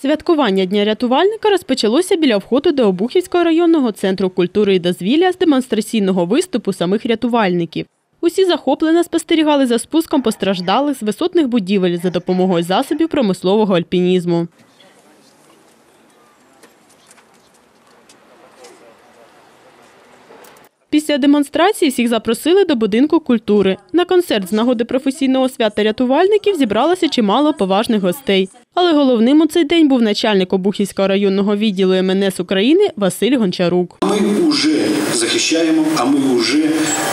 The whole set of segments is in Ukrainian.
Святкування Дня рятувальника розпочалося біля входу до Обухівського районного центру культури і дозвілля з демонстраційного виступу самих рятувальників. Усі захоплено спостерігали за спуском постраждалих з висотних будівель за допомогою засобів промислового альпінізму. Після демонстрації всіх запросили до будинку культури. На концерт з нагоди професійного свята рятувальників зібралося чимало поважних гостей. Але головним у цей день був начальник Обухівського районного відділу МНС України Василь Гончарук. Ми вже захищаємо, а ми вже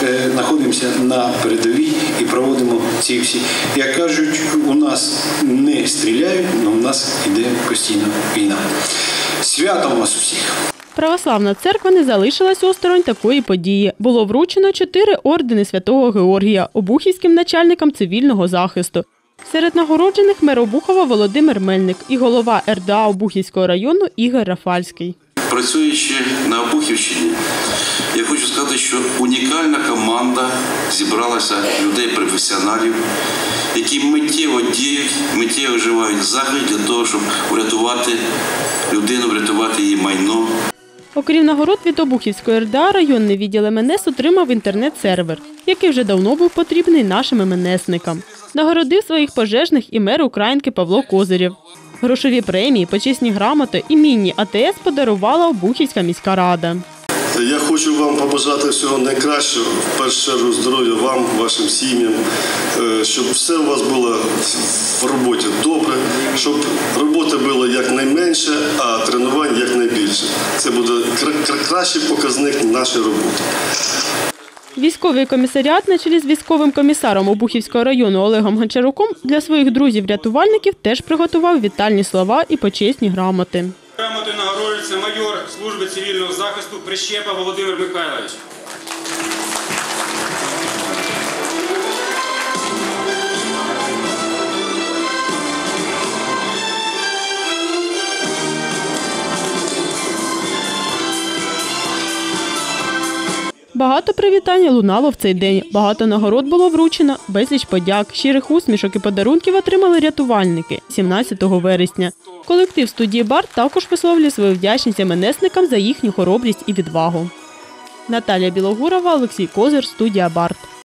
е, знаходимося на передовій і проводимо ці всі. Як кажуть, у нас не стріляють, але у нас йде постійно війна. Святом вас усіх! Православна церква не залишилась осторонь такої події. Було вручено чотири ордени святого Георгія обухівським начальникам цивільного захисту. Серед нагороджених мер Обухова Володимир Мельник і голова РДА Обухівського району Ігор Рафальський. Працюючи на Обухівщині, я хочу сказати, що унікальна команда зібралася людей професіоналів, які миттєво діють, миттєво вживають заходи для того, щоб врятувати людину, врятувати її майно. Окрім нагород від Обухівської РДА, районний відділ МНС отримав інтернет-сервер, який вже давно був потрібний нашим МНСникам. Нагородив своїх пожежних і мер Українки Павло Козирєв. Грошові премії, почесні грамоти і міні АТС подарувала Обухівська міська рада. Я хочу вам побажати всього найкращого, в першу чергу здоров'я вам, вашим сім'ям, е, щоб все у вас було в роботі добре, щоб роботи було якнайменше, а якнайбільше. Це буде кра- кра- кращий показник нашої роботи. Військовий комісаріат на чолі з військовим комісаром Обухівського району Олегом Гончаруком для своїх друзів-рятувальників теж приготував вітальні слова і почесні грамоти. Грамотою нагороджується майор служби цивільного захисту Прищепа Володимир Михайлович. Багато привітань лунало в цей день. Багато нагород було вручено, безліч подяк, щирих усмішок і подарунків отримали рятувальники 17 вересня. Колектив студії Барт також висловлює свою вдячність менесникам за їхню хоробрість і відвагу. Наталія Білогурова, Олексій Козир, студія Барт.